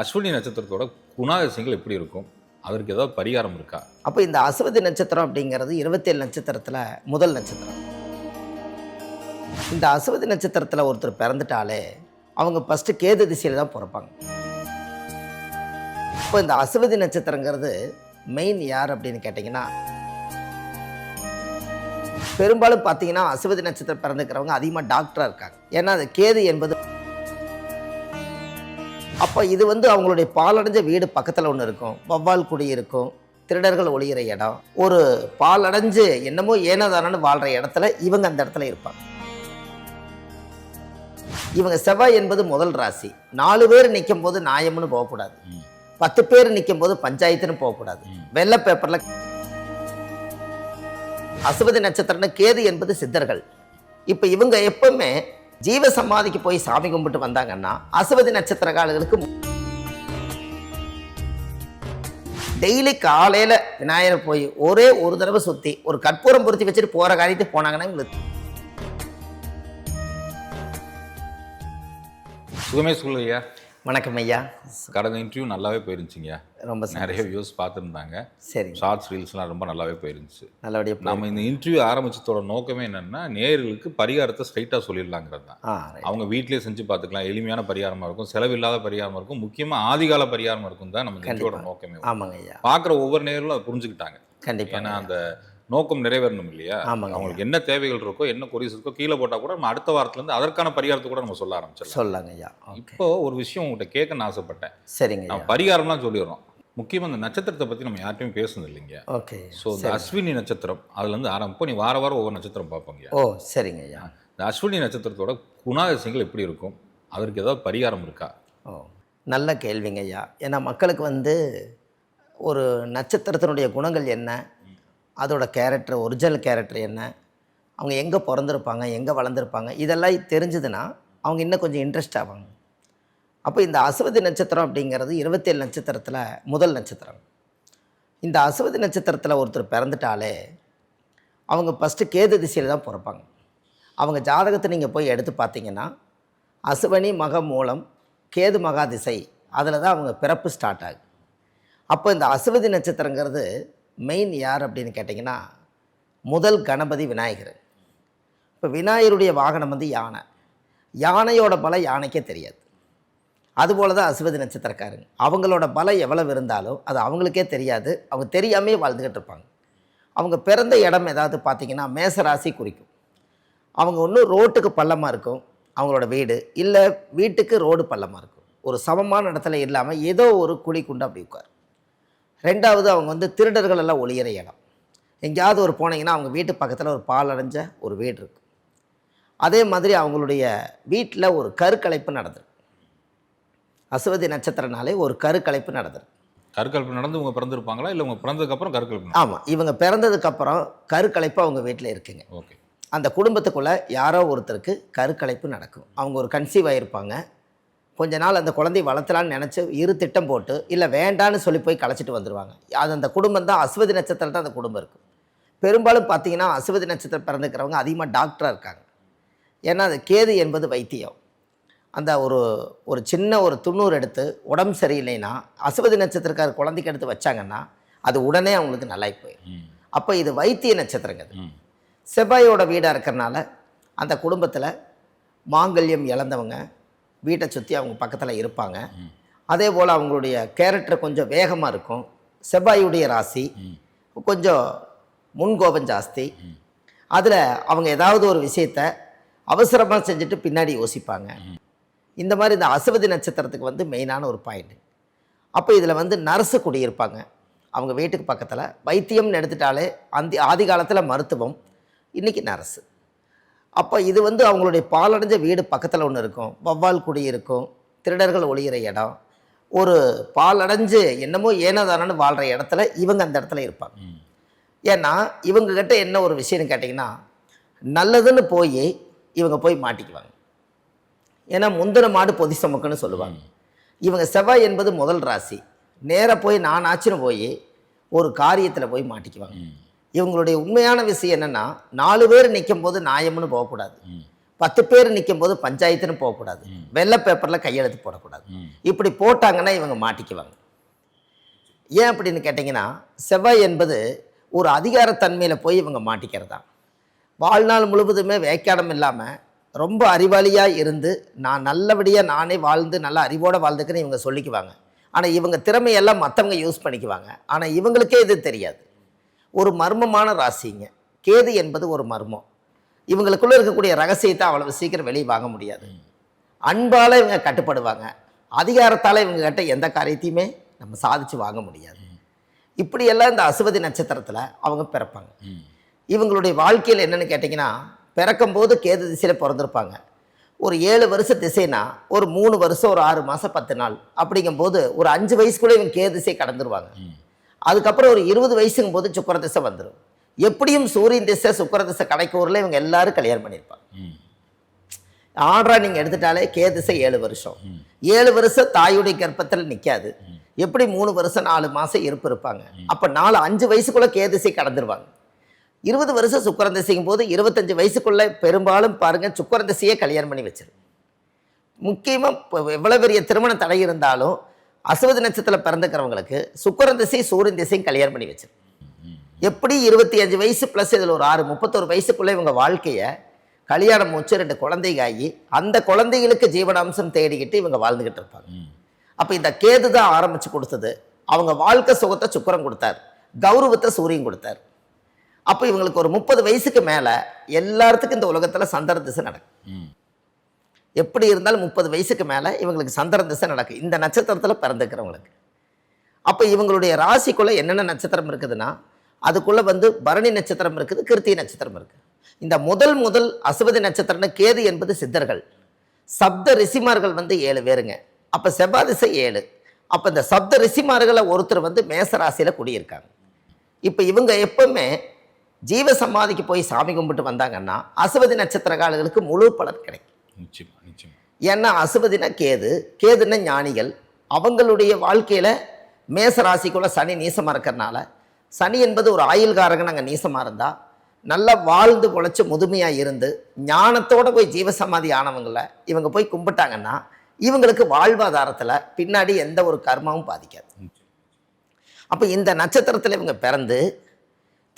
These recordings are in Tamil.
அஸ்வினி நட்சத்திரத்தோட குணாதிசயங்கள் எப்படி இருக்கும்? அதற்கு ஏதாவது பரிகாரம் இருக்கா? அப்போ இந்த அசுவதி நட்சத்திரம் அப்படிங்கிறது இருபத்தேழு நட்சத்திரத்தில் முதல் நட்சத்திரம். இந்த அசுவதி நட்சத்திரத்தில் ஒருத்தர் பிறந்துட்டாலே அவங்க ஃபஸ்ட்டு கேது திசையில் தான் பிறப்பாங்க. இப்போ இந்த அசுவதி நட்சத்திரங்கிறது மெயின் யார் அப்படின்னு கேட்டிங்கன்னா பெரும்பாலும் பார்த்தீங்கன்னா அசுவதி நட்சத்திரம் பிறந்துக்கிறவங்க அதிகமாக டாக்டராக இருக்காங்க. ஏன்னா அது கேது என்பது அப்போ இது வந்து அவங்களுடைய பாலடைஞ்ச வீடு பக்கத்தில் ஒன்று இருக்கும். வவ்வால் குடி இருக்கும். திருடர்கள் ஒளியிற இடம். ஒரு பாலடைஞ்சு என்னமோ ஏனோதானு வாழ்கிற இடத்துல இவங்க அந்த இடத்துல இருப்பாங்க. இவங்க செவ்வாய் என்பது முதல் ராசி. நாலு பேர் நிற்கும் போது நியாயம்னு போகக்கூடாது. பத்து பேர் நிற்கும் போது பஞ்சாயத்துன்னு போகக்கூடாது. வெள்ளை பேப்பரில் அசுவதி நட்சத்திரம்னு கேது என்பது சித்தர்கள். இப்போ இவங்க எப்பவுமே ஜீவ சமாதிக்கு போய் சாமி கும்பிட்டு வந்தாங்கன்னா அசுவதி நட்சத்திரக்காரர்களுக்கு டெய்லி காலையில் விநாயகர் போய் ஒரே ஒரு தடவை சுற்றி ஒரு கற்பூரம் பொருத்தி வச்சுட்டு போகிற காரியத்துக்கு போனாங்கன்னா இவங்களுக்கு சுகமே சொல்லுங்கய்யா வணக்கம் ஐயா. கடந்த இன்டர்வியூ நல்லாவே போயிருந்துச்சுங்க ரொம்ப. நிறைய வியூஸ் பார்த்துருந்தாங்க. சரிங்க. ஷார்ட்ஸ் ரீல்ஸ்லாம் ரொம்ப நல்லாவே போயிருந்துச்சு. நல்லபடியாக நம்ம இந்த இன்டர்வியூ ஆரம்பிச்சதோட நோக்கமே என்னன்னா நேயர்களுக்கு பரிகாரத்தை ஸ்ட்ரைட்டாக சொல்லிடலாங்கிறது தான். அவங்க வீட்டிலேயே செஞ்சு பார்த்துக்கலாம். எளிமையான பரிகாரமாக இருக்கும் செலவில்லாத பரிகாரமாக இருக்கும் முக்கியமாக ஆதிகால பரிகாரமாக இருக்கும் தான் நம்ம இன்டர்வியூட நோக்கமே ஆமாங்க ஐயா பார்க்குற ஒவ்வொரு நேயர்களும் அதை புரிஞ்சுக்கிட்டாங்க. கண்டிப்பாக ஏன்னா அந்த நோக்கம் நிறைவேறணும் இல்லையா? ஆமாங்க அவங்களுக்கு என்ன தேவைகள் இருக்கோ என்ன கொரிஸ் இருக்கோ கீழே போட்டால் கூட நம்ம அடுத்த வாரத்துலேருந்து அதற்கான பரிகாரத்தை கூட நம்ம சொல்ல ஆரம்பிச்சிடலாம். சொல்லாங்க ஐயா. இப்போ ஒரு விஷயம் உங்கள்கிட்ட கேட்கணும்னு ஆசைப்பட்டேன். சரிங்க நான் பரிகாரம்லாம் சொல்லிடுறோம். முக்கியமாக இந்த நட்சத்திரத்தை பற்றி நம்ம யார்ட்டையும் பேசுனது இல்லைங்க. ஓகே ஸோ இந்த அஸ்வினி நட்சத்திரம் அதுலேருந்து ஆரம்பிப்போம் நீ வார வாரம் ஒவ்வொரு நட்சத்திரம் பார்ப்போங்க ஓ சரிங்க ஐயா. இந்த அஸ்வினி நட்சத்திரத்தோட குணாதிசயங்கள் எப்படி இருக்கும்? அதற்கு ஏதாவது பரிகாரம் இருக்கா? ஓ நல்ல கேள்விங்க ஐயா. ஏன்னா மக்களுக்கு வந்து ஒரு நட்சத்திரத்தினுடைய குணங்கள் என்ன? அதோட கேரக்டர் ஒரிஜினல் கேரக்டர் என்ன? அவங்க எங்கே பிறந்திருப்பாங்க எங்கே வளர்ந்துருப்பாங்க? இதெல்லாம் தெரிஞ்சதுன்னா அவங்க இன்னும் கொஞ்சம் இன்ட்ரெஸ்ட் ஆவாங்க. அப்போ இந்த அசுவதி நட்சத்திரம் அப்படிங்கிறது இருபத்தேழு நட்சத்திரத்தில் முதல் நட்சத்திரம். இந்த அசுவதி நட்சத்திரத்தில் ஒருத்தர் பிறந்துட்டாலே அவங்க ஃபஸ்ட்டு கேது திசையில் தான் பிறப்பாங்க. அவங்க ஜாதகத்தை நீங்கள் போய் எடுத்து பார்த்தீங்கன்னா அசுவனி மக மூலம் கேது மகா திசை அதில் தான் அவங்க பிறப்பு ஸ்டார்ட் ஆகுது. அப்போ இந்த அசுவதி நட்சத்திரங்கிறது மெயின் யார் அப்படின்னு கேட்டிங்கன்னா முதல் கணபதி விநாயகர். இப்போ விநாயகருடைய வாகனம் வந்து யானை. யானையோட பலம் யானைக்கே தெரியாது. அதுபோல தான் அசுவதி நட்சத்திரக்காரங்க அவங்களோட பலம் எவ்வளவு இருந்தாலும் அது அவங்களுக்கே தெரியாது. அவங்க தெரியாமே வாழ்ந்துக்கிட்டு இருப்பாங்க. அவங்க பிறந்த இடம் ஏதாவது பார்த்திங்கன்னா மேசராசி குறிக்கும். அவங்க ஒன்றும் ரோட்டுக்கு பள்ளமாக இருக்கும் அவங்களோட வீடு. இல்லை வீட்டுக்கு ரோடு பள்ளமாக இருக்கும். ஒரு சமமான இடத்துல இல்லாமல் ஏதோ ஒரு குழி குண்டு அப்படி உட்கார். ரெண்டாவது அவங்க வந்து திருடர்கள் எல்லாம் ஒளியிற இடம். எங்கேயாவது ஒரு போனீங்கன்னா அவங்க வீட்டு பக்கத்தில் ஒரு பால் அடைஞ்ச ஒரு வீடு இருக்கும் அதே மாதிரி அவங்களுடைய வீட்டில் ஒரு கருக்கலைப்பு நடந்துரும் அசுவதி நட்சத்திரனாலே ஒரு கருக்கலைப்பு நடந்துரும் கருக்கல்பு நடந்து இவங்க பிறந்திருப்பாங்களா? இல்லை இவங்க பிறந்ததுக்கப்புறம் கருக்கல்பு ஆமாம் இவங்க பிறந்ததுக்கப்புறம் கருக்கலைப்பு அவங்க வீட்டில் இருக்குங்க. ஓகே. அந்த குடும்பத்துக்குள்ளே யாரோ ஒருத்தருக்கு கருக்கலைப்பு நடக்கும். அவங்க ஒரு கன்சீவ் ஆகிருப்பாங்க கொஞ்ச நாள் அந்த குழந்தையை வளர்த்தலான்னு நினச்சி இரு திட்டம் போட்டு இல்லை வேண்டான்னு சொல்லி போய் கலைச்சிட்டு வந்துடுவாங்க அது அந்த குடும்பம் தான் அஸ்வதி நட்சத்திரம் தான் அந்த குடும்பம் இருக்கும் பெரும்பாலும் பார்த்தீங்கன்னா அஸ்வதி நட்சத்திரம் பிறந்துக்கிறவங்க அதிகமாக டாக்டராக இருக்காங்க. ஏன்னா அது கேது என்பது வைத்தியம். அந்த ஒரு ஒரு சின்ன ஒரு துண்ணூறு எடுத்து உடம்பு சரியில்லைன்னா அசுவதி நட்சத்திரக்கார குழந்தைக்கு எடுத்து வச்சாங்கன்னா அது உடனே அவங்களுக்கு நல்லாயி போயிடும் அப்போ இது வைத்திய நட்சத்திரங்க அது. செவ்வாயோட வீடாக இருக்கிறனால அந்த குடும்பத்தில் மாங்கல்யம் இழந்தவங்க வீட்டை சுற்றி அவங்க பக்கத்தில் இருப்பாங்க. அதே போல் அவங்களுடைய கேரக்டர் கொஞ்சம் வேகமாக இருக்கும். செவ்வாயுடைய ராசி கொஞ்சம் முன்கோபம் ஜாஸ்தி. அதில் அவங்க ஏதாவது ஒரு விஷயத்த அவசரமாக செஞ்சுட்டு பின்னாடி யோசிப்பாங்க. இந்த மாதிரி இந்த அசுவதி நட்சத்திரத்துக்கு வந்து மெயினான ஒரு பாயிண்ட் அப்போ இதில் வந்து நர்ஸு குடியிருப்பாங்க. அவங்க வீட்டுக்கு பக்கத்தில் வைத்தியம்னு எடுத்துட்டாலே அந்த ஆதி காலத்தில் மருத்துவம் இன்றைக்கி நரசு அப்போ இது வந்து அவங்களுடைய பாலடைஞ்ச வீடு பக்கத்தில் ஒன்று இருக்கும். வவ்வால் குடி இருக்கும். திருடர்கள் ஒளியிற இடம். ஒரு பாலடைஞ்சு என்னமோ ஏனோதானு வாழ்கிற இடத்துல இவங்க அந்த இடத்துல இருப்பாங்க. ஏன்னா இவங்க கிட்ட என்ன ஒரு விஷயம்னு கேட்டிங்கன்னா நல்லதுன்னு போய் இவங்க போய் மாட்டிக்குவாங்க. ஏன்னா முந்தின மாடு பொதி சுமக்குன்னு சொல்லுவாங்க. இவங்க செவ்வாய் என்பது முதல் ராசி. நேராக போய் நான் ஆச்சுன்னு போய் ஒரு காரியத்தில் போய் மாட்டிக்குவாங்க. இவங்களுடைய உண்மையான விஷயம் என்னென்னா நாலு பேர் நிற்கும் போது நியாயம்னு போகக்கூடாது பத்து பேர் நிற்கும் போது பஞ்சாயத்துன்னு போகக்கூடாது. வெள்ளை பேப்பரில் கையெழுத்து போடக்கூடாது. இப்படி போட்டாங்கன்னா இவங்க மாட்டிக்குவாங்க. ஏன் அப்படின்னு கேட்டிங்கன்னா செவ்வாய் என்பது ஒரு அதிகாரத்தன்மையில் போய் இவங்க மாட்டிக்கிறதா? வாழ்நாள் முழுவதுமே வேக்காடம் இல்லாமல் ரொம்ப அறிவாளியாக இருந்து நான் நல்லபடியாக நானே வாழ்ந்து நல்ல அறிவோடு வாழ்ந்துக்குன்னு இவங்க சொல்லிக்குவாங்க. ஆனால் இவங்க திறமையெல்லாம் மற்றவங்க யூஸ் பண்ணிக்குவாங்க. ஆனால் இவங்களுக்கே இது தெரியாது. ஒரு மர்மமான ராசிங்க. கேது என்பது ஒரு மர்மம். இவங்களுக்குள்ளே இருக்கக்கூடிய ரகசியத்தை அவ்வளவு சீக்கிரம் வெளியே வாங்க முடியாது. அன்பால் இவங்க கட்டுப்படுவாங்க. அதிகாரத்தால் இவங்க கிட்ட எந்த காரியத்தையுமே நம்ம சாதிச்சு வாங்க முடியாது. இப்படியெல்லாம் இந்த அசுவதி நட்சத்திரத்தில் அவங்க பிறப்பாங்க. இவங்களுடைய வாழ்க்கையில் என்னன்னு கேட்டிங்கன்னா பிறக்கும்போது கேது திசையில் பிறந்திருப்பாங்க. ஒரு ஏழு வருஷ திசைனா ஒரு மூணு வருஷம் ஒரு ஆறு மாதம் பத்து நாள் அப்படிங்கும்போது ஒரு அஞ்சு வயசுக்குள்ளே இவங்க கேது திசை கடந்துருவாங்க. அதுக்கப்புறம் ஒரு இருபது வயசுங்கும் போது சுக்கர திசை வந்துடும் எப்படியும் சூரியன் திசை சுக்கர திசை கடைக்கூரில் இவங்க எல்லாரும் கல்யாணம் பண்ணியிருப்பாங்க. ம். ஆர்டரா நீங்கள் எடுத்துட்டாலே கே திசை ஏழு வருஷம். ஏழு வருஷம் தாயுடைய கர்ப்பத்தில் நிற்காது எப்படி மூணு வருஷம் நாலு மாதம் இருப்பு இருப்பாங்க. அப்போ நாலு அஞ்சு வயசுக்குள்ளே கே திசை கடந்துருவாங்க. இருபது வருஷம் சுக்கரன் திசைக்கும் போது இருபத்தஞ்சு வயசுக்குள்ளே பெரும்பாலும் பாருங்கள் சுக்கரன் திசையே கல்யாணம் பண்ணி வச்சிரு முக்கியமாக எவ்வளோ பெரிய திருமண தடை இருந்தாலும் அசுவதி நட்சத்திரத்தில் பிறந்துக்கிறவங்களுக்கு சுக்கரன் திசை சூரியன் திசையும் கல்யாணம் பண்ணி வச்சிரு. எப்படி இருபத்தி அஞ்சு வயசு ப்ளஸ் இதில் ஒரு ஆறு முப்பத்தொரு வயசுக்குள்ளே இவங்க வாழ்க்கையை கல்யாணம் முடிச்சு ரெண்டு குழந்தைகாயி அந்த குழந்தைகளுக்கு ஜீவனாம்சம் தேடிக்கிட்டு இவங்க வாழ்ந்துக்கிட்டு இருப்பாங்க. அப்போ இந்த கேது தான் ஆரம்பித்து கொடுத்தது. அவங்க வாழ்க்கை சுகத்தை சுக்கரம் கொடுத்தார். கௌரவத்தை சூரியன் கொடுத்தார். அப்போ இவங்களுக்கு ஒரு முப்பது வயசுக்கு மேலே எல்லாத்துக்கும் இந்த உலகத்தில் சந்தர திசை நடக்கும். எப்படி இருந்தாலும் முப்பது வயசுக்கு மேலே இவங்களுக்கு சந்திர திசை நடக்கும் இந்த நட்சத்திரத்தில் பிறந்துக்கிறவங்களுக்கு அப்போ இவங்களுடைய ராசிக்குள்ளே என்னென்ன நட்சத்திரம் இருக்குதுன்னா அதுக்குள்ளே வந்து பரணி நட்சத்திரம் இருக்குது கிருத்தி நட்சத்திரம் இருக்குது இந்த முதல் முதல் அசுவதி நட்சத்திரம்னு கேது என்பது சித்தர்கள். சப்த ரிஷிமார்கள் வந்து ஏழு பேருங்க. அப்போ செவ்வாதிசை ஏழு. அப்போ இந்த சப்த ரிஷிமார்களை ஒருத்தர் வந்து மேச ராசியில் குடியிருக்காங்க. இப்போ இவங்க எப்பவுமே ஜீவ சமாதிக்கு போய் சாமி கும்பிட்டு வந்தாங்கன்னா அசுவதி நட்சத்திரக்காரர்களுக்கு முழு பலன் கிடைக்கும். நிச்சயமா நிச்சயமா. ஏன்னா அசுபதினா கேது கேதுன்னா ஞானிகள். அவங்களுடைய வாழ்க்கையில் மேசராசிக்குள்ள சனி நீசமாக இருக்கிறனால சனி என்பது ஒரு ஆயுள்காரகன் அங்கே நீசமாக இருந்தால் நல்லா வாழ்ந்து பொழைச்சி முதுமையாக இருந்து ஞானத்தோட போய் ஜீவசமாதி ஆனவங்கள இவங்க போய் கும்பிட்டாங்கன்னா இவங்களுக்கு வாழ்வாதாரத்தில் பின்னாடி எந்த ஒரு கர்மாவும் பாதிக்காது. அப்போ இந்த நட்சத்திரத்தில் இவங்க பிறந்து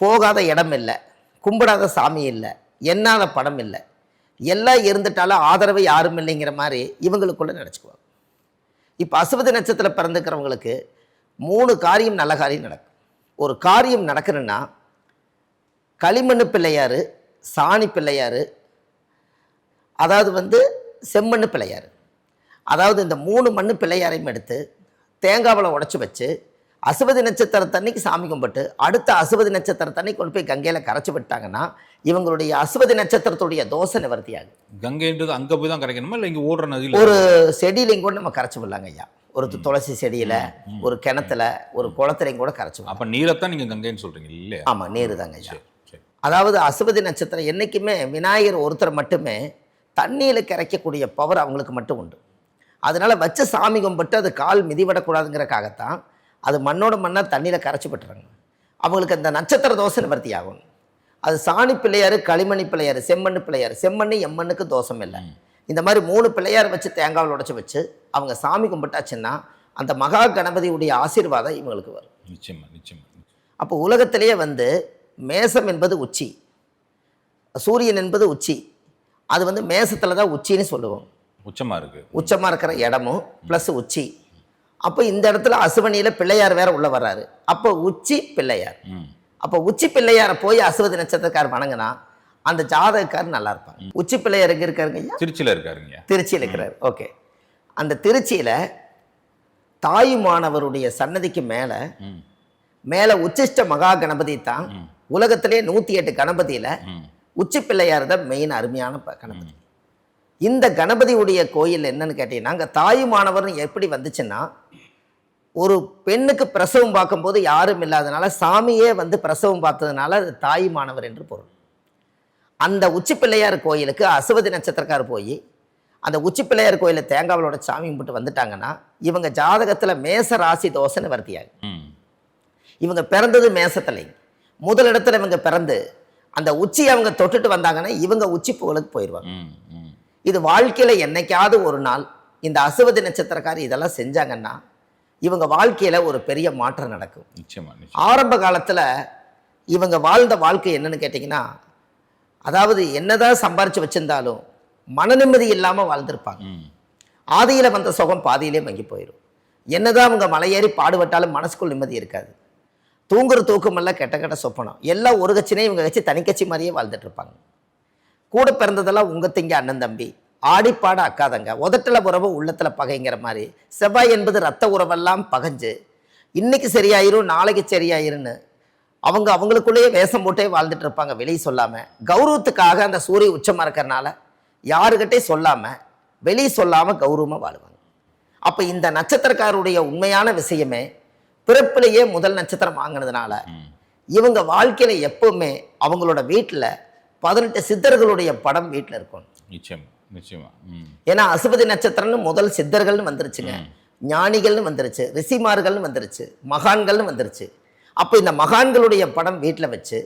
போகாத இடம் இல்லை கும்பிடாத சாமி இல்லை எண்ணாத படம் இல்லை எல்லாம் இருந்துட்டாலும் ஆதரவு யாரும் இல்லைங்கிற மாதிரி இவங்களுக்குள்ளே நினச்சிக்குவாங்க. இப்போ அசுவதி நட்சத்திரம் பிறந்துக்கிறவங்களுக்கு மூணு காரியம் நல்ல காரியம் நடக்கும். ஒரு காரியம் நடக்கணுன்னா களிமண் பிள்ளையார் சாணி பிள்ளையார் அதாவது வந்து செம்மண் பிள்ளையார். அதாவது இந்த மூணு மண் பிள்ளையாரையும் எடுத்து தேங்காவில் உடச்சி வச்சு அசுவதி நட்சத்திரத்தன்னைக்கு சாமி கும்பிட்டு அடுத்த அசுவதி நட்சத்திரத்தன்னைக்கு கொண்டு போய் கங்கையில் கரைச்சி விட்டாங்கன்னா இவங்களுடைய அசுவதி நட்சத்திரத்துடைய தோசை நிவர்த்தி ஆகும் கங்கைன்றது அங்க போய் தான் கிடைக்கணுமா இல்ல இங்க ஓடுற நதியில ஒரு செடியிலையும் கூட நம்ம கரைச்சி விடலாங்க ஐயா. ஒரு துளசி செடியில் ஒரு கிணத்துல ஒரு குளத்துலையும் கூட கரைச்சி அப்ப நீரைத்தான் நீங்க கங்கைன்னு சொல்றீங்க இல்லையா? ஆமாம் நீர் தாங்க ஐயா. அதாவது அசுபதி நட்சத்திரம் என்றைக்குமே விநாயகர் ஒருத்தர் மட்டுமே தண்ணியில் கரைக்கக்கூடிய பவர் அவங்களுக்கு மட்டும் உண்டு. அதனால வச்ச சாமி கும்பிட்டு அது கால் மிதிவிடக்கூடாதுங்கிறக்காகத்தான் அது மண்ணோட மண்ணாக தண்ணியில் கரைச்சி விட்டுறாங்க அவங்களுக்கு அந்த நட்சத்திர தோசை நிவர்த்தி ஆகும். அது சாணி பிள்ளையார் களிமணி பிள்ளையார் செம்மண்ணு பிள்ளையார். செம்மண்ணு எம்மண்ணுக்கு தோஷம் இல்லை. இந்த மாதிரி மூணு பிள்ளையார் வச்சு தேங்காவில் உடைச்சி வச்சு அவங்க சாமி கும்பிட்டாச்சுன்னா அந்த மகா கணபதியுடைய ஆசீர்வாதம் இவங்களுக்கு வரும். நிச்சயமா நிச்சயமா. அப்போ உலகத்திலேயே வந்து மேசம் என்பது உச்சி. சூரியன் என்பது உச்சி. அது வந்து மேசத்தில் தான் உச்சின்னு சொல்லுவோம். உச்சமா இருக்கு. உச்சமாக இருக்கிற இடமும் ப்ளஸ் உச்சி. அப்போ இந்த இடத்துல அசுவனியில் பிள்ளையார் வேற உள்ள வர்றாரு. அப்போ உச்சி பிள்ளையார். அப்போ உச்சி பிள்ளையாரை போய் அசுவதி நட்சத்திரக்கார் வணங்கினா அந்த ஜாதகக்கார் நல்லா இருப்பாங்க உச்சி பிள்ளையார் எங்கே இருக்காருங்க திருச்சியில இருக்காருங்க திருச்சியில் இருக்கிறார். ஓகே. அந்த திருச்சியில் தாயுமானவருடைய சன்னதிக்கு மேலே மேலே உச்சிஷ்ட மகா கணபதி தான் உலகத்திலே நூற்றி எட்டு கணபதியில் உச்சி பிள்ளையார் தான் மெயின் அருமையான கணபதி. இந்த கணபதியுடைய கோயில் என்னன்னு கேட்டீங்கன்னா அங்கே தாயுமானவர்னு எப்படி வந்துச்சுன்னா ஒரு பெண்ணுக்கு பிரசவம் பார்க்கும்போது யாரும் இல்லாதனால சாமியே வந்து பிரசவம் பார்த்ததுனால அது தாயுமானவர் என்று பொருள். அந்த உச்சி பிள்ளையார் கோயிலுக்கு அசுவதி நட்சத்திரக்கார் போய் அந்த உச்சி பிள்ளையார் கோயிலில் தேங்காவளோட சாமி கும்பிட்டு வந்துட்டாங்கன்னா இவங்க ஜாதகத்தில் மேச ராசி தோசை நிவர்த்தியாகும் ம். இவங்க பிறந்தது மேசத்தலை. முதல் இடத்துல இவங்க பிறந்து அந்த உச்சி அவங்க தொட்டுட்டு வந்தாங்கன்னா இவங்க உச்சி புகழுக்கு போயிடுவாங்க இது வாழ்க்கையில் என்னைக்காவது ஒரு நாள் இந்த அசுவதி நட்சத்திரக்காரர் இதெல்லாம் செஞ்சாங்கன்னா இவங்க வாழ்க்கையில் ஒரு பெரிய மாற்றம் நடக்கும். ஆரம்ப காலத்தில் இவங்க வாழ்ந்த வாழ்க்கை என்னன்னு கேட்டிங்கன்னா அதாவது என்னதான் சம்பாரிச்சு வச்சிருந்தாலும் மன நிம்மதி இல்லாமல் வாழ்ந்திருப்பாங்க. ஆதியில் வந்த சுகம் பாதியிலே மங்கி போயிடும் என்னதான் அவங்க மலையேறி பாடுபட்டாலும் மனசுக்குள் நிம்மதி இருக்காது. தூங்குற தூக்கமெல்லாம் கெட்ட கெட்ட சொப்பனம். எல்லாம் ஒரு கட்சினே இவங்க கட்சி தனிக்கட்சி மாதிரியே வாழ்ந்துட்டு இருப்பாங்க. கூட பிறந்ததெல்லாம் உங்க திங்க அண்ணன் தம்பி. ஆடிப்பாட அக்காதங்க உதட்டில் உறவு உள்ளத்தில் பகைங்கிற மாதிரி. செவ்வாய் என்பது ரத்த உறவெல்லாம் பகைஞ்சு. இன்னைக்கு சரியாயிரும் நாளைக்கு சரியாயிருன்னு. அவங்க அவங்களுக்குள்ளேயே வேஷம் போட்டே வாழ்ந்துட்டு இருப்பாங்க வெளியே சொல்லாம. கௌரவத்துக்காக அந்த சூரிய உச்சமா இருக்கறனால யாருக்கிட்டே சொல்லாம வெளியே சொல்லாம கௌரவமா வாழுவாங்க. அப்ப இந்த நட்சத்திரக்காரருடைய உண்மையான விஷயமே பிறப்பிலேயே முதல் நட்சத்திரம் வாங்கினதுனால இவங்க வாழ்க்கையில எப்பவுமே அவங்களோட வீட்டில் பதினெட்டு சித்தர்களுடைய படம் வீட்டில் இருக்கணும் நிச்சயமா நிச்சயமா. ஏன்னா அசுபதி நட்சத்திரம்னு முதல் சித்தர்கள்னு வந்துருச்சுங்க. ஞானிகள்னு வந்துருச்சு. ரிஷிமார்கள்னு வந்துருச்சு. மகான்கள்னு வந்துருச்சு. அப்போ இந்த மகான்களுடைய படம் வீட்டில் வச்சு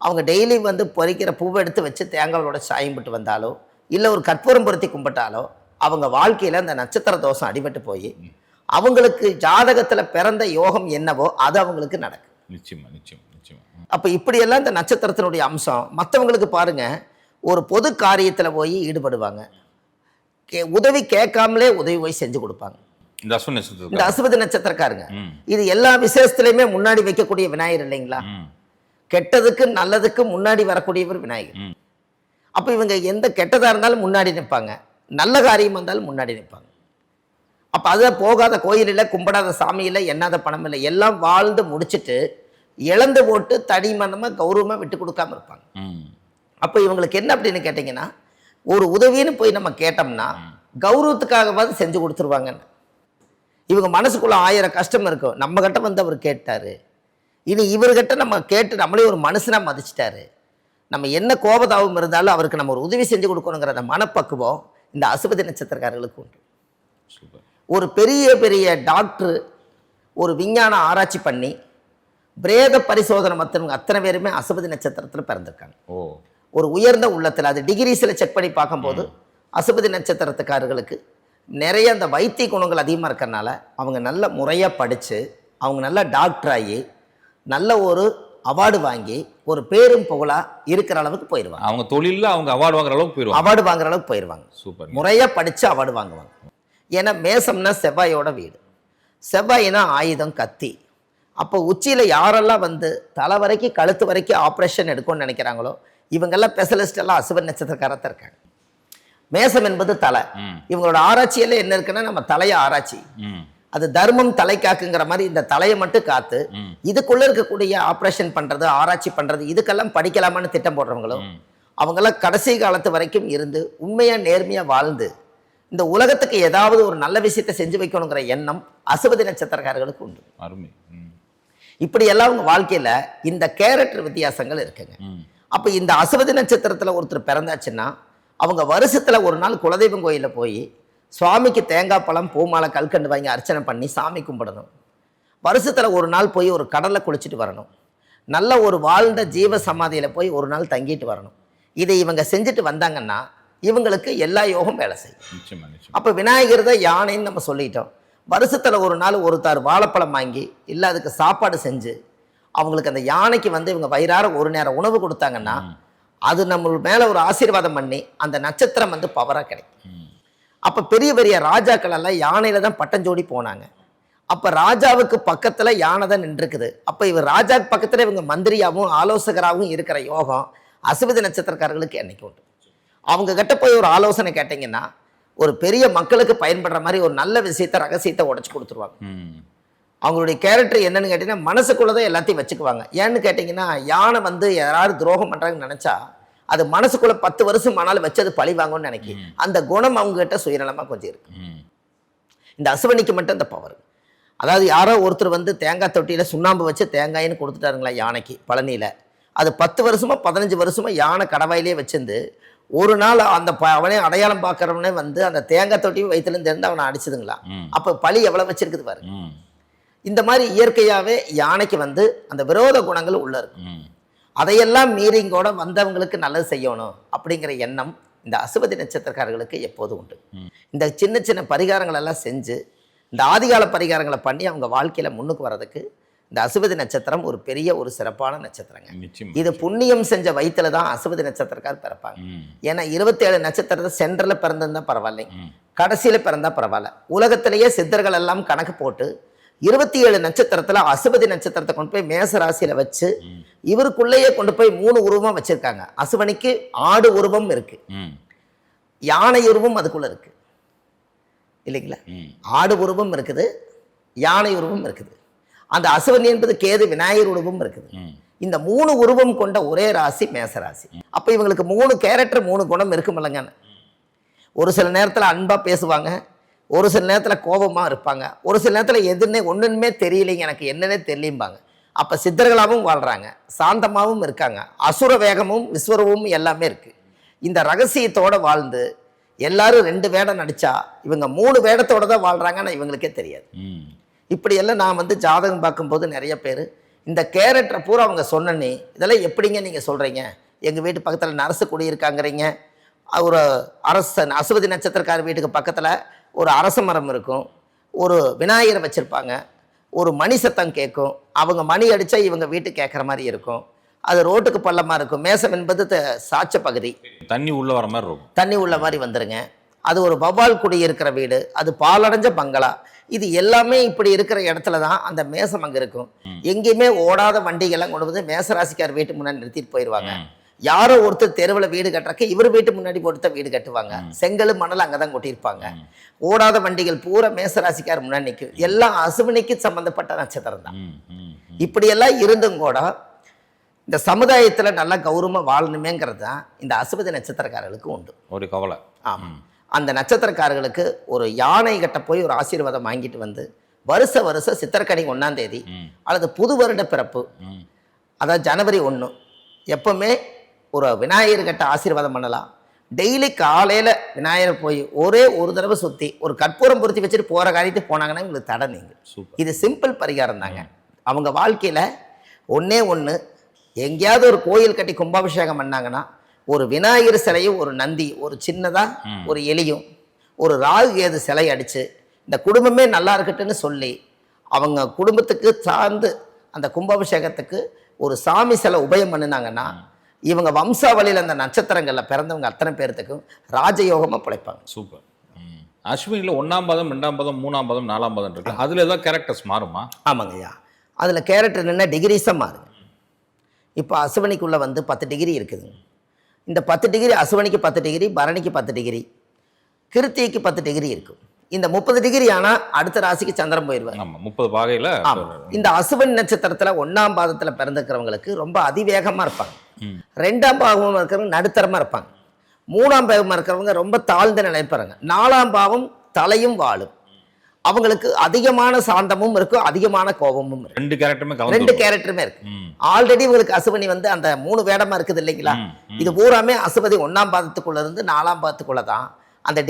அவங்க டெய்லி வந்து பொறிக்கிற பூவை எடுத்து வச்சு தேங்காயோட சாயம்பிட்டு வந்தாலோ இல்லை ஒரு கற்பூரம் பொருத்தி கும்பிட்டாலோ அவங்க வாழ்க்கையில் அந்த நட்சத்திர தோஷம் அடிபட்டு போய் அவங்களுக்கு ஜாதகத்தில் பிறந்த யோகம் என்னவோ அது அவங்களுக்கு நடக்கும். நிச்சயமா நிச்சயமா. அப்போ இப்படியெல்லாம் இந்த நட்சத்திரத்தினுடைய அம்சம். மற்றவங்களுக்கு பாருங்க ஒரு பொது காரியத்தில் போய் ஈடுபடுவாங்க. கே உதவி கேட்காமலே உதவி போய் செஞ்சு கொடுப்பாங்க. இந்த அசுபதி நட்சத்திரக்காரங்க. இது எல்லா விசேஷத்துலையுமே முன்னாடி வைக்கக்கூடிய விநாயகர் இல்லைங்களா? கெட்டதுக்கு நல்லதுக்கு முன்னாடி வரக்கூடியவர் விநாயகர். அப்போ இவங்க எந்த கெட்டதாக இருந்தாலும் முன்னாடி நிற்பாங்க. நல்ல காரியம் வந்தாலும் முன்னாடி நிற்பாங்க. அப்போ அதை போகாத கோயில் இல்லை கும்பிடாத சாமி இல்லை எண்ணாத பணம் இல்லை எல்லாம் வாழ்ந்து முடிச்சிட்டு இழந்து போட்டு தடிமனமாக கௌரவமாக விட்டு கொடுக்காம இருப்பாங்க. அப்போ இவங்களுக்கு என்ன அப்படின்னு கேட்டிங்கன்னா ஒரு உதவின்னு போய் நம்ம கேட்டோம்னா கௌரவத்துக்காகவாது செஞ்சு கொடுத்துருவாங்கன்னு. இவங்க மனசுக்குள்ள ஆயிரம் கஷ்டம் இருக்கும் நம்ம கிட்ட வந்து அவர் கேட்டாரு. இனி இவர்கிட்ட நம்ம கேட்டு நம்மளே ஒரு மனுஷனா மதிச்சிட்டாரு. நம்ம என்ன கோபதாபம் இருந்தாலும் அவருக்கு நம்ம ஒரு உதவி செஞ்சு கொடுக்கணுங்கிற அந்த மனப்பக்குவம் இந்த அசுபதி நட்சத்திரக்காரர்களுக்கு உண்டு. ஒரு பெரிய பெரிய டாக்டர் ஒரு விஞ்ஞான ஆராய்ச்சி பண்ணி பிரேத பரிசோதனை மற்றவங்க அத்தனை பேருமே அசுபதி நட்சத்திரத்தில் பிறந்திருக்காங்க. ஓ. ஒரு உயர்ந்த உள்ளத்தில் அது டிகிரிஸில் செக் பண்ணி பார்க்கும்போது அசுபதி நட்சத்திரத்துக்காரர்களுக்கு நிறைய அந்த வைத்திய குணங்கள் அதிகமாக இருக்கறனால அவங்க நல்ல முறையாக படித்து அவங்க நல்ல டாக்டர் ஆகி நல்ல ஒரு அவார்டு வாங்கி ஒரு பேரும் புகழாக இருக்கிற அளவுக்கு போயிடுவாங்க அவங்க தொழில்ல அவங்க அவார்டு வாங்குற அளவுக்கு போயிடுவாங்க அவார்டு வாங்குற அளவுக்கு போயிடுவாங்க சூப்பர் முறையாக படித்து அவார்டு வாங்குவாங்க. ஏன்னா மேசம்னா செவ்வாயோட வீடு. செவ்வாயினா ஆயுதம் கத்தி. அப்போ உச்சியில் யாரெல்லாம் வந்து தலை வரைக்கும் கழுத்து வரைக்கும் ஆப்ரேஷன் எடுக்கணும்னு நினைக்கிறாங்களோ இவங்கெல்லாம் ஸ்பெஷலிஸ்ட் எல்லாம் அசுபன் நட்சத்திரக்காரத்தான் இருக்காங்க. மேசம் என்பது தலை. இவங்களோட ஆராய்ச்சியில் என்ன இருக்குன்னா நம்ம தலையை ஆராய்ச்சி. அது தர்மம் தலை காக்குங்கிற மாதிரி இந்த தலையை மட்டும் காத்து இதுக்குள்ள இருக்கக்கூடிய ஆப்ரேஷன் பண்றது ஆராய்ச்சி பண்றது இதுக்கெல்லாம் படிக்கலாமான்னு திட்டம் போடுறவங்களும் அவங்கெல்லாம் கடைசி காலத்து வரைக்கும் இருந்து உண்மையா நேர்மையா வாழ்ந்து இந்த உலகத்துக்கு ஏதாவது ஒரு நல்ல விஷயத்தை செஞ்சு வைக்கணுங்கிற எண்ணம் அசுபதி நட்சத்திரக்காரர்களுக்கு உண்டு. அருமை. இப்படி எல்லாம் அவங்க வாழ்க்கையில இந்த கேரக்டர் வித்தியாசங்கள் இருக்குங்க. அப்போ இந்த அசுபதி நட்சத்திரத்துல ஒருத்தர் பிறந்தாச்சுன்னா அவங்க வருஷத்துல ஒரு நாள் குலதெய்வம் கோயிலில் போய் சுவாமிக்கு தேங்காய் பழம் பூமாலை கல்கண்டு வாங்கி அர்ச்சனை பண்ணி சாமி கும்பிடணும். வருஷத்துல ஒரு நாள் போய் ஒரு கடலை குளிச்சுட்டு வரணும். நல்ல ஒரு வாழ்ந்த ஜீவ சமாதியில போய் ஒரு நாள் தங்கிட்டு வரணும். இதை இவங்க செஞ்சுட்டு வந்தாங்கன்னா இவங்களுக்கு எல்லா யோகம் வேலை செய்யும். அப்போ விநாயகர் தான் யானைன்னு நம்ம சொல்லிட்டோம். வருஷத்தில் ஒரு நாள் ஒரு தார் வாழைப்பழம் வாங்கி இல்லை அதுக்கு சாப்பாடு செஞ்சு அவங்களுக்கு அந்த யானைக்கு வந்து இவங்க வயிறார ஒரு நேரம் உணவு கொடுத்தாங்கன்னா அது நம்ம மேலே ஒரு ஆசீர்வாதம் பண்ணி அந்த நட்சத்திரம் வந்து பவராக கிடைக்கும். அப்போ பெரிய பெரிய ராஜாக்கள் எல்லாம் யானையில தான் பட்டஞ்சோடி போனாங்க. அப்போ ராஜாவுக்கு பக்கத்தில் யானை தான் நின்றுருக்குது அப்போ இவர் ராஜாக்கு பக்கத்தில் இவங்க மந்திரியாகவும் ஆலோசகராகவும் இருக்கிற யோகம் அசுபதி நட்சத்திரக்காரர்களுக்கு என்னைக்கு உண்டு? அவங்க கிட்ட போய் ஒரு ஆலோசனை கேட்டிங்கன்னா ஒரு பெரிய மக்களுக்கு பயன்படுற மாதிரி ஒரு நல்ல விஷயத்த ரகசியத்தை உடைச்சு கொடுத்துருவாங்க. அவங்களுடைய கேரக்டர் என்னன்னு கேட்டிங்கன்னா மனசுக்குள்ளே தான் எல்லாத்தையும் வச்சுக்குவாங்க. ஏன்னு கேட்டிங்கன்னா யானை வந்து யாராவது துரோகம் பண்ணுறாங்கன்னு நினச்சா அது மனசுக்குள்ளே பத்து வருஷம் ஆனாலும் வச்சு அது பழி வாங்கும்னு நினைக்கி அந்த குணம் அவங்ககிட்ட சுயநலமாக கொஞ்சம் இருக்கு. இந்த அசுவனிக்கு மட்டும் இந்த பவர் அதாவது யாரோ ஒருத்தர் வந்து தேங்காய் தொட்டியில் சுண்ணாம்பு வச்சு தேங்காயின்னு கொடுத்துட்டாருங்களா யானைக்கு பழனியில். அது பத்து வருஷமா பதினஞ்சு வருஷமா யானை கடவாயிலே வச்சிருந்து ஒரு நாள் அந்த அவனே அடையாளம் பார்க்குறவனே வந்து அந்த தேங்காய் தொட்டியும் வயிற்றுலேருந்து இருந்து அவனை அடிச்சதுங்களா? அப்போ பழி எவ்வளோ வச்சிருக்குது பாரு. இந்த மாதிரி இயற்கையாகவே யானைக்கு வந்து அந்த விரோத குணங்கள் உள்ள இருக்கு. அதையெல்லாம் மீறிங்கூட வந்தவங்களுக்கு நல்லது செய்யணும் அப்படிங்கிற எண்ணம் இந்த அசுவதி நட்சத்திரக்காரர்களுக்கு எப்போதும் உண்டு. இந்த சின்ன சின்ன பரிகாரங்கள் எல்லாம் செஞ்சு இந்த ஆதிகால பரிகாரங்களை பண்ணி அவங்க வாழ்க்கையில் முன்னுக்கு வர்றதுக்கு இந்த அசுவதி நட்சத்திரம் ஒரு பெரிய ஒரு சிறப்பான நட்சத்திரங்க. இது புண்ணியம் செஞ்ச வயிற்றுல தான் அசுவதி நட்சத்திரக்கார் பிறப்பாங்க. ஏன்னா இருபத்தேழு நட்சத்திரத்தை சென்டரில் பிறந்திருந்தா பரவாயில்லைங்க கடைசியில் பிறந்தா பரவாயில்ல. உலகத்திலேயே சித்தர்கள் எல்லாம் கணக்கு போட்டு இருபத்தி ஏழு நட்சத்திரத்தில் அசுபதி நட்சத்திரத்தை கொண்டு போய் மேச ராசியில வச்சு. இவருக்குள்ளேயே கொண்டு போய் மூணு உருவம் வச்சிருக்காங்க. அசுவனிக்கு ஆடு உருவம் இருக்கு. ம். யானை உருவம் அதுக்குள்ள இருக்கு. இல்லைங்களா? ஆடு உருவம் இருக்குது யானை உருவம் இருக்குது. அந்த அசுவனி என்பது கேது விநாயகர் உருவம் இருக்குது. இந்த மூணு உருவம் கொண்ட ஒரே ராசி மேச ராசி அப்போ இவங்களுக்கு மூணு கேரக்டர் மூணு குணம் இருக்குமில்லங்க ஒரு சில நேரத்தில் அன்பாக பேசுவாங்க ஒரு சில நேரத்தில் கோபமாக இருப்பாங்க ஒரு சில நேரத்தில் எதுன்னே ஒன்றுமே தெரியலைங்க எனக்கு என்னன்னே தெரியலைம்பாங்க. அப்போ சித்தர்களாகவும் வாழ்கிறாங்க சாந்தமாகவும் இருக்காங்க அசுர வேகமும் விஸ்வரமும் எல்லாமே இருக்குது இந்த ரகசியத்தோட வாழ்ந்து எல்லாரும் ரெண்டு வேடம் நடித்தா இவங்க மூணு வேடத்தோட தான் வாழ்கிறாங்கன்னு இவங்களுக்கே தெரியாது. இப்படியெல்லாம் நான் வந்து ஜாதகம் பார்க்கும்போது நிறைய பேர் இந்த கேரக்டரை பூரா அவங்க சொன்னனே இதெல்லாம் எப்படிங்க நீங்கள் சொல்கிறீங்க எங்கள் வீட்டு பக்கத்தில் நரசு குடியிருக்காங்கிறீங்க ஒரு அரச அசுவதி நட்சத்திரக்கார வீட்டுக்கு பக்கத்தில் ஒரு அரச மரம் இருக்கும். ஒரு விநாயகரை வச்சுருப்பாங்க. ஒரு மணி சத்தம் கேட்கும். அவங்க மணி அடித்தா இவங்க வீட்டு கேட்குற மாதிரி இருக்கும். அது ரோட்டுக்கு பள்ளமாக இருக்கும். மேசம் என்பது த- சாட்ச பகுதி. தண்ணி உள்ள வர மாதிரி இருக்கும். தண்ணி உள்ள மாதிரி வந்துருங்க. அது ஒரு வவ்வால் குடி இருக்கிற வீடு அது பாலடைஞ்ச பங்களா. இது எல்லாமே இப்படி இருக்கிற இடத்துல தான் அந்த மேசம் அங்கே இருக்கும். எங்கேயுமே ஓடாத வண்டிகள்லாம் கொண்டு வந்து மேசராசிக்கார் வீட்டு முன்னாடி நிறுத்திட்டு போயிடுவாங்க. யாரோ ஒருத்தர் தெருவில் வீடு கட்டுறக்கு இவர் வீட்டு முன்னாடி போட்டு வீடு கட்டுவாங்க. செங்கல் மணல் அங்கே தான் கொட்டியிருப்பாங்க. ஓடாத வண்டிகள் பூரா மேசராசிக்கார் முன்னாடி நிற்கும் எல்லாம் அசுவினிக்கு சம்மந்தப்பட்ட நட்சத்திரம் தான். இப்படியெல்லாம் இருந்தும் கூட இந்த சமுதாயத்தில் நல்லா கௌரவமாக வாழணுமேங்கிறது தான் இந்த அசுபதி நட்சத்திரக்காரர்களுக்கு உண்டு. ஒரு கவலை. ஆமாம் அந்த நட்சத்திரக்காரர்களுக்கு ஒரு யானை கிட்ட போய் ஒரு ஆசீர்வாதம் வாங்கிட்டு வந்து வருஷ வருஷம் சித்திரக்கனி ஒன்றாம் தேதி அல்லது புது வருட பிறப்பு. அதாவது ஜனவரி ஒன்று எப்பவுமே ஒரு விநாயகர்கிட்ட ஆசீர்வாதம் பண்ணலாம். டெய்லி காலையில் விநாயகர் போய் ஒரே ஒரு தடவை சுற்றி ஒரு கற்பூரம் பொருத்தி வச்சுட்டு போகிற காரியத்துக்கு போனாங்கன்னா உங்களுக்கு தடை நீங்க சூப்பர். இது சிம்பிள் பரிகாரம் தாங்க. அவங்க வாழ்க்கையில் ஒண்ணே ஒன்று எங்கேயாவது ஒரு கோயில் கட்டி கும்பாபிஷேகம் பண்ணாங்கன்னா ஒரு விநாயகர் சிலையும் ஒரு நந்தி ஒரு சின்னதாக ஒரு எலியும் ஒரு ராகு கேது சிலை அடித்து இந்த குடும்பமே நல்லா இருக்கட்டுன்னு சொல்லி அவங்க குடும்பத்துக்கு சார்ந்து அந்த கும்பாபிஷேகத்துக்கு ஒரு சாமி சிலை உபயம் பண்ணினாங்கன்னா இவங்க வம்சாவளியில் அந்த நட்சத்திரங்களில் பிறந்தவங்க அத்தனை பேர்த்துக்கும் ராஜயோகமாக பிழைப்பாங்க. சூப்பர். அஸ்வினியில் ஒன்றாம் பாதம் ரெண்டாம் பாதம் மூணாம் பாதம் நாலாம் பாதம் இருக்கு. அதில் ஏதாவது கேரக்டர்ஸ் மாறுமா? ஆமாங்கய்யா அதில் கேரக்டர் என்ன டிகிரிஸாக மாறுங்க. இப்போ அசுவனிக்குள்ளே வந்து பத்து டிகிரி இருக்குதுங்க இந்த பத்து டிகிரி அசுவனிக்கு பத்து டிகிரி பரணிக்கு பத்து டிகிரி கிருத்திகைக்கு பத்து டிகிரி இருக்கும். இந்த முப்பது டிகிரி ஆனால் அடுத்த ராசிக்கு சந்திரன் போயிடுவார் ஆமாம் முப்பது பாகையில் இந்த அசுவன் நட்சத்திரத்தில் ஒன்றாம் பாதத்தில் பிறந்துக்கிறவங்களுக்கு ரொம்ப அதிவேகமாக இருப்பாங்க. ரெண்டாம் பாவம் இருக்கிறவங்க நடுத்தரமாக இருப்பாங்க. மூணாம் பாவமாக இருக்கிறவங்க ரொம்ப தாழ்ந்த நிலைப்பாருங்க நாலாம் பாவம் தலையும் வாழும். அவங்களுக்கு அதிகமான சாந்தமும் இருக்கும் அதிகமான கோபமும் இருக்கும் ரெண்டு கேரக்டருமே ரெண்டு. கேரக்டருமே இருக்கு. ஆல்ரெடி உங்களுக்கு அசுவனி வந்து அந்த மூணு வேடமா இருக்குது இல்லைங்களா. இது பூராமே அசுபதி ஒண்ணாம் பாதத்துக்குள்ள இருந்து நாலாம் பாதத்துக்குள்ள தான் அந்த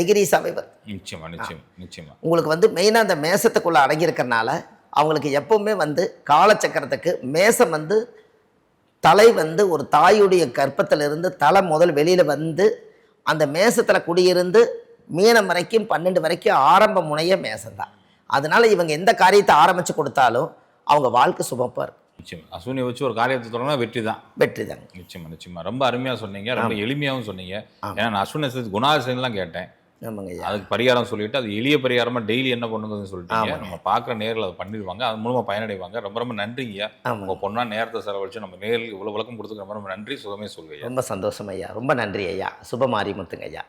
நிச்சயமா நிச்சயமா நிச்சயமா. உங்களுக்கு வந்து மெயினாக அந்த மேசத்துக்குள்ள அடங்கியிருக்கறனால அவங்களுக்கு எப்பவுமே வந்து காலச்சக்கரத்துக்கு மேசம் வந்து தலை வந்து ஒரு தாயுடைய கர்ப்பத்திலிருந்து தலை முதல் வெளியில வந்து அந்த மேசத்துல குடியிருந்து மீனம் வரைக்கும் பன்னெண்டு வரைக்கும் ஆரம்ப முனைய மேசம்தான் அதனால இவங்க எந்த காரியத்தை ஆரம்பிச்சு கொடுத்தாலும் அவங்க வாழ்க்கை சுமப்பா இருக்கும் நிச்சயமா. அஸ்வினியை வச்சு ஒரு காரியத்தை தொடங்கினா வெற்றி தான். வெற்றி தாங்க நிச்சயமா நிச்சயமா. ரொம்ப அருமையா சொன்னீங்க. ரொம்ப எளிமையாகவும் சொன்னீங்க. ஏன்னா நான் அஸ்வினி குணாதிசயம்லாம் கேட்டேன். அதுக்கு பரிகாரம் சொல்லிட்டு அது எளிய பரிகாரமா டெய்லி என்ன பண்ணுங்கன்னு ஆமாங்க. நம்ம பார்க்குற நேரில் அதை பண்ணிடுவாங்க. அது மூலமா பயனடைவாங்க. ரொம்ப ரொம்ப நன்றிங்க. ஆமாங்க. உங்க பொண்ணா நேரத்தை செலவழிச்சு நம்ம நேரில் இவ்வளவு விளக்கம் கொடுத்துக்க ரொம்ப நன்றி. சுகமே சொல்லுங்க ரொம்ப சந்தோஷம் ஐயா. ரொம்ப நன்றி ஐயா. சுப மாரிமுத்துங்க ஐயா.